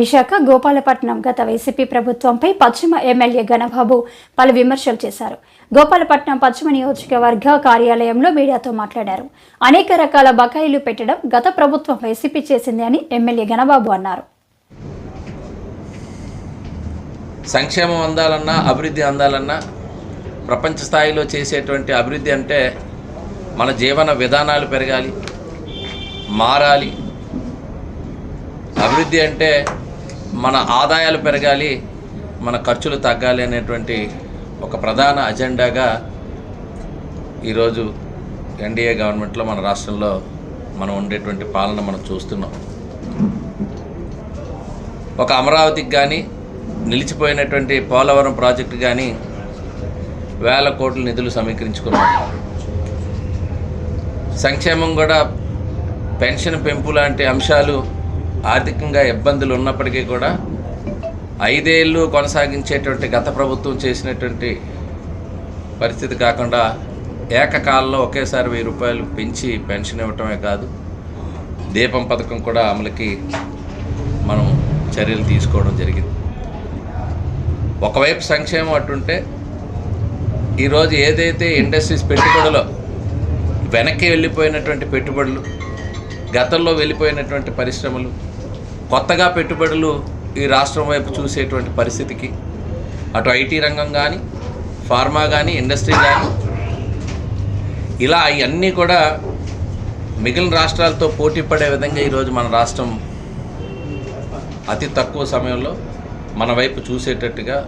విశాఖ గోపాలపట్నం గత వైసీపీ ప్రభుత్వంపై పశ్చిమ ఎమ్మెల్యే గణబాబు పలు విమర్శలు చేశారు. గోపాలపట్నం పశ్చిమ నియోజకవర్గ కార్యాలయంలో మీడియాతో మాట్లాడారు. అనేక రకాల బకాయిలు పెట్టడం గత ప్రభుత్వం వైసీపీ చేసింది అని ఎమ్మెల్యే గణబాబు అన్నారు. సంక్షేమం అందాలన్నా అభివృద్ధి అందాలన్నా ప్రపంచ స్థాయిలో చేసేటువంటి అభివృద్ధి అంటే మన జీవన విధానాలు పెరగాలి మారాలి. అభివృద్ధి అంటే మన ఆదాయాలు పెరగాలి మన ఖర్చులు తగ్గాలి అనేటువంటి ఒక ప్రధాన అజెండాగా ఈరోజు ఎన్డీఏ గవర్నమెంట్లో మన రాష్ట్రంలో మనం ఉండేటువంటి పాలన మనం చూస్తున్నాం. ఒక అమరావతికి కానీ నిలిచిపోయినటువంటి పోలవరం ప్రాజెక్టు కానీ వేల కోట్ల నిధులు సమీకరించుకున్నాం. సంక్షేమం కూడా పెన్షన్ పెంపు లాంటి అంశాలు ఆర్థికంగా ఇబ్బందులు ఉన్నప్పటికీ కూడా ఐదేళ్ళు కొనసాగించేటువంటి గత ప్రభుత్వం చేసినటువంటి పరిస్థితి కాకుండా ఏకకాలంలో ఒకేసారి వెయ్యి రూపాయలు పెంచి పెన్షన్ ఇవ్వటమే కాదు దీపం పథకం కూడా అమలుకి మనం చర్యలు తీసుకోవడం జరిగింది. ఒకవైపు సంక్షేమం అటుంటే ఈరోజు ఏదైతే ఇండస్ట్రీస్ పెట్టుబడులో వెనక్కి వెళ్ళిపోయినటువంటి పెట్టుబడులు గతంలో వెళ్ళిపోయినటువంటి పరిశ్రమలు కొత్తగా పెట్టుబడులు ఈ రాష్ట్రం వైపు చూసేటువంటి పరిస్థితికి అటు ఐటీ రంగం కానీ ఫార్మా కానీ ఇండస్ట్రీ కానీ ఇలా ఇవన్నీ కూడా మిగిలిన రాష్ట్రాలతో పోటీ పడే విధంగా ఈరోజు మన రాష్ట్రం అతి తక్కువ సమయంలో మన వైపు చూసేటట్టుగా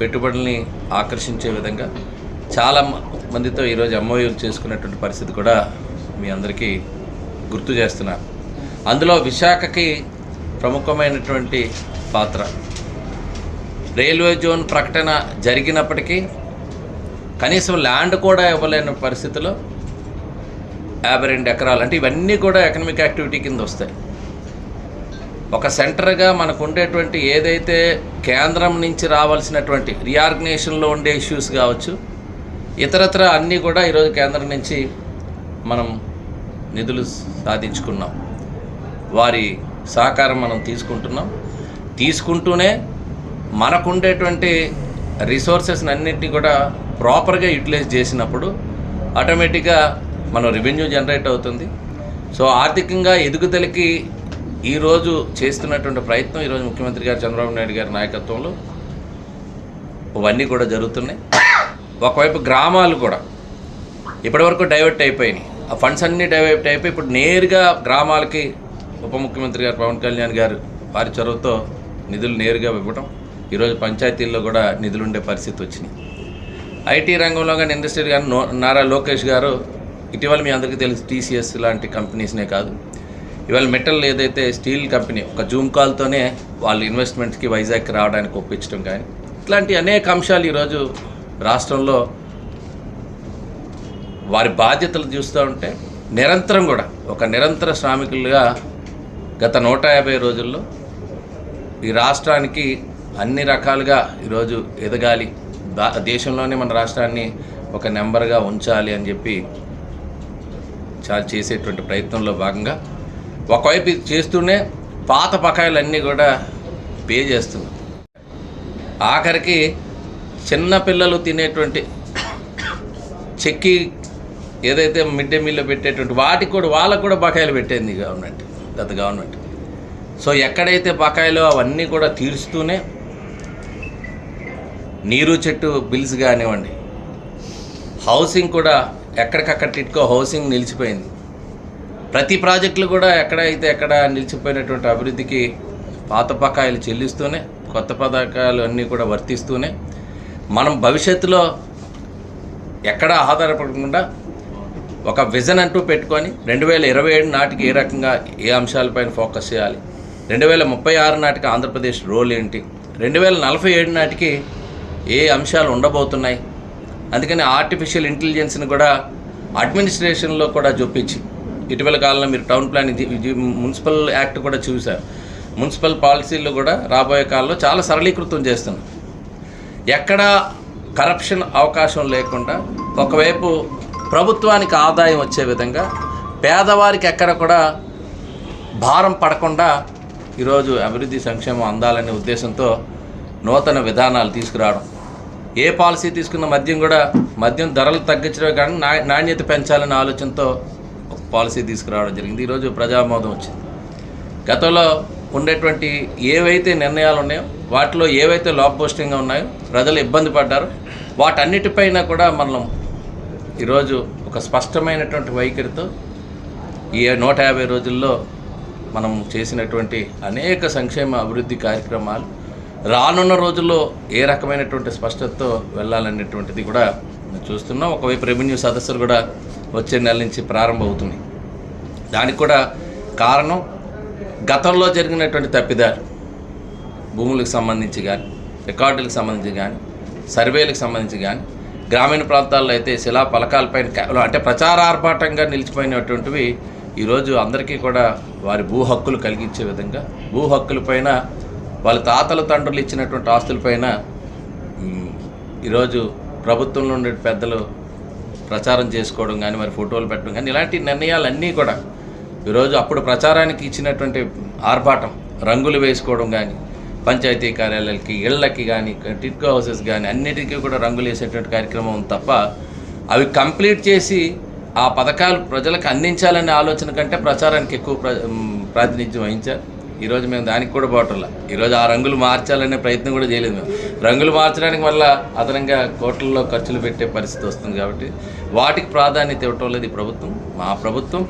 పెట్టుబడుల్ని ఆకర్షించే విధంగా చాలా మందితో ఈరోజు ఎంఓయూలు చేసుకున్నటువంటి పరిస్థితి కూడా మీ అందరికీ గుర్తు చేస్తున్నారు అందులో విశాఖకి ప్రముఖమైనటువంటి పాత్ర. రైల్వే జోన్ ప్రకటన జరిగినప్పటికీ కనీసం ల్యాండ్ కూడా ఇవ్వలేని పరిస్థితిలో యాభై రెండు ఎకరాలు అంటే ఇవన్నీ కూడా ఎకనమిక్ యాక్టివిటీ కింద వస్తాయి. ఒక సెంటర్గా మనకు ఉండేటువంటి ఏదైతే కేంద్రం నుంచి రావాల్సినటువంటి రీఆర్గనైజేషన్లో ఉండే ఇష్యూస్ కావచ్చు ఇతరత్ర అన్నీ కూడా ఈరోజు కేంద్రం నుంచి మనం నిధులు సాధించుకున్నాం. వారి సహకారం మనం తీసుకుంటున్నాం. తీసుకుంటూనే మనకు ఉండేటువంటి రిసోర్సెస్ని అన్నింటినీ కూడా ప్రాపర్గా యూటిలైజ్ చేసినప్పుడు ఆటోమేటిక్గా మనం రెవెన్యూ జనరేట్ అవుతుంది. సో ఆర్థికంగా ఎదుగుదలకి ఈరోజు చేస్తున్నటువంటి ప్రయత్నం ఈరోజు ముఖ్యమంత్రి గారు చంద్రబాబు నాయుడు గారి నాయకత్వంలో ఇవన్నీ కూడా జరుగుతున్నాయి. ఒకవైపు గ్రామాలు కూడా ఇప్పటివరకు డైవర్ట్ అయిపోయినాయి. ఆ ఫండ్స్ అన్నీ డైవర్ట్ అయిపోయి ఇప్పుడు నేరుగా గ్రామాలకి ఉప ముఖ్యమంత్రి గారు పవన్ కళ్యాణ్ గారు వారి చొరవతో నిధులు నేరుగా ఇవ్వటం ఈరోజు పంచాయతీల్లో కూడా నిధులు ఉండే పరిస్థితి వచ్చినాయి ఐటీ రంగంలో కానీ ఇండస్ట్రీ కానీ నో- నారా లోకేష్ గారు ఇటీవల మీ అందరికీ తెలుసు టీసీఎస్ లాంటి కంపెనీస్నే కాదు. ఇవాళ మెటల్ ఏదైతే స్టీల్ కంపెనీ ఒక జూమ్ కాల్తోనే వాళ్ళు ఇన్వెస్ట్మెంట్కి వైజాగ్కి రావడానికి ఒప్పించడం కానీ ఇట్లాంటి అనేక అంశాలు ఈరోజు రాష్ట్రంలో వారి బాధ్యతలు చూస్తూ ఉంటే నిరంతరం కూడా ఒక నిరంతర శ్రామికులుగా గత నూట యాభై రోజుల్లో ఈ రాష్ట్రానికి అన్ని రకాలుగా ఈరోజు ఎదగాలి. దా దేశంలోనే మన రాష్ట్రాన్ని ఒక నెంబర్గా ఉంచాలి అని చెప్పి చాలా చేసేటువంటి ప్రయత్నంలో భాగంగా ఒకవైపు ఇది చేస్తూనే పాత బకాయిలన్నీ కూడా పే చేస్తున్నాం. ఆఖరికి చిన్న పిల్లలు తినేటువంటి చెక్కి ఏదైతే మిడ్ డే మీల్లో పెట్టేటువంటి వాటికి కూడా వాళ్ళకు కూడా బకాయిలు పెట్టింది ఉన్నట్టు. గత గవర్నమెంట్ సో ఎక్కడైతే బకాయిలో అవన్నీ కూడా తీరుస్తూనే నీరు చెట్టు బిల్స్ కానివ్వండి హౌసింగ్ కూడా ఎక్కడికక్కడ టిట్కో హౌసింగ్ నిలిచిపోయింది. ప్రతి ప్రాజెక్టులు కూడా ఎక్కడైతే ఎక్కడ నిలిచిపోయినటువంటి అభివృద్ధికి పాత బకాయిలు చెల్లిస్తూనే కొత్త పథకాలు అన్నీ కూడా వర్తిస్తూనే మనం భవిష్యత్తులో ఎక్కడా ఆధారపడకుండా ఒక విజన్ అంటూ పెట్టుకొని రెండు వేల ఇరవై ఏడు నాటికి ఏ రకంగా ఏ అంశాలపైన ఫోకస్ చేయాలి? రెండు వేల ముప్పై ఆరు నాటికి ఆంధ్రప్రదేశ్ రోల్ ఏంటి? రెండు వేల నలభై ఏడు నాటికి ఏ అంశాలు ఉండబోతున్నాయి? అందుకని ఆర్టిఫిషియల్ ఇంటెలిజెన్స్ని కూడా అడ్మినిస్ట్రేషన్లో కూడా చూపించి ఇటీవల కాలంలో మీరు టౌన్ ప్లానింగ్ మున్సిపల్ యాక్ట్ కూడా చూశారు. మున్సిపల్ పాలసీలు కూడా రాబోయే కాలంలో చాలా సరళీకృతం చేస్తున్నాం ఎక్కడ కరప్షన్ అవకాశం లేకుండా ఒకవైపు ప్రభుత్వానికి ఆదాయం వచ్చే విధంగా పేదవారికి ఎక్కడ కూడా భారం పడకుండా ఈరోజు అభివృద్ధి సంక్షేమం అందాలనే ఉద్దేశంతో నూతన విధానాలు తీసుకురావడం. ఏ పాలసీ తీసుకున్న మద్యం కూడా మద్యం ధరలు తగ్గించడమే కానీ నాణ్యత పెంచాలనే ఆలోచనతో ఒక పాలసీ తీసుకురావడం జరిగింది. ఈరోజు ప్రజామోదం వచ్చింది. గతంలో ఉండేటువంటి ఏవైతే నిర్ణయాలు ఉన్నాయో వాటిలో ఏవైతే లోపపోస్టింగ్గా ఉన్నాయో ప్రజలు ఇబ్బంది పడ్డారో వాటన్నిటిపైన కూడా మనం ఈరోజు ఒక స్పష్టమైనటువంటి వైఖరితో ఈ నూట యాభై రోజుల్లో మనం చేసినటువంటి అనేక సంక్షేమ అభివృద్ధి కార్యక్రమాలు రానున్న రోజుల్లో ఏ రకమైనటువంటి స్పష్టతతో వెళ్ళాలనేటువంటిది కూడా చూస్తున్నాం. ఒకవైపు రెవెన్యూ సదస్సులు కూడా వచ్చే నెల నుంచి ప్రారంభమవుతున్నాయి. దానికి కూడా కారణం గతంలో జరిగినటువంటి తప్పిదాలు భూములకు సంబంధించి కానీ రికార్డులకు సంబంధించి కానీ సర్వేలకు సంబంధించి కానీ గ్రామీణ ప్రాంతాల్లో అయితే శిలా పలకాలపైన కేవలం అంటే ప్రచారార్భాటంగా నిలిచిపోయినటువంటివి ఈరోజు అందరికీ కూడా వారి భూ హక్కులు కలిగించే విధంగా భూ హక్కులపైన వాళ్ళ తాతల తండ్రులు ఇచ్చినటువంటి ఆస్తులపైన ఈరోజు ప్రభుత్వంలో ఉండే పెద్దలు ప్రచారం చేసుకోవడం కానీ మరి ఫోటోలు పెట్టడం కానీ ఇలాంటి నిర్ణయాలన్నీ కూడా ఈరోజు అప్పుడు ప్రచారానికి ఇచ్చినటువంటి ఆర్భాటం రంగులు వేసుకోవడం కానీ పంచాయతీ కార్యాలయాలకి ఇళ్ళకి కానీ టిట్కో హౌసెస్ కానీ అన్నిటికీ కూడా రంగులు వేసేటువంటి కార్యక్రమం తప్ప అవి కంప్లీట్ చేసి ఆ పథకాలు ప్రజలకు అందించాలనే ఆలోచన కంటే ప్రచారానికి ఎక్కువ ప్రాతినిధ్యం వహించారు. ఈరోజు మేము దానికి కూడా పోవటంలా ఈరోజు ఆ రంగులు మార్చాలనే ప్రయత్నం కూడా చేయలేదు మేము. రంగులు మార్చడానికి వల్ల అదనంగా కోట్లలో ఖర్చులు పెట్టే పరిస్థితి వస్తుంది కాబట్టి వాటికి ప్రాధాన్యత ఇవ్వటం లేదు ఈ ప్రభుత్వం. మా ప్రభుత్వం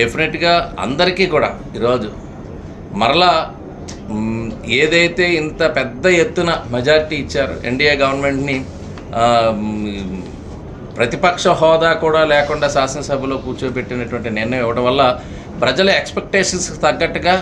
డెఫినెట్గా అందరికీ కూడా ఈరోజు మరలా ఏదైతే ఇంత పెద్ద ఎత్తున మెజార్టీ ఇచ్చారు ఎన్డీఏ గవర్నమెంట్ని ప్రతిపక్ష హోదా కూడా లేకుండా శాసనసభలో కూర్చోబెట్టినటువంటి నిర్ణయం ఇవ్వడం వల్ల ప్రజల ఎక్స్పెక్టేషన్స్కి తగ్గట్టుగా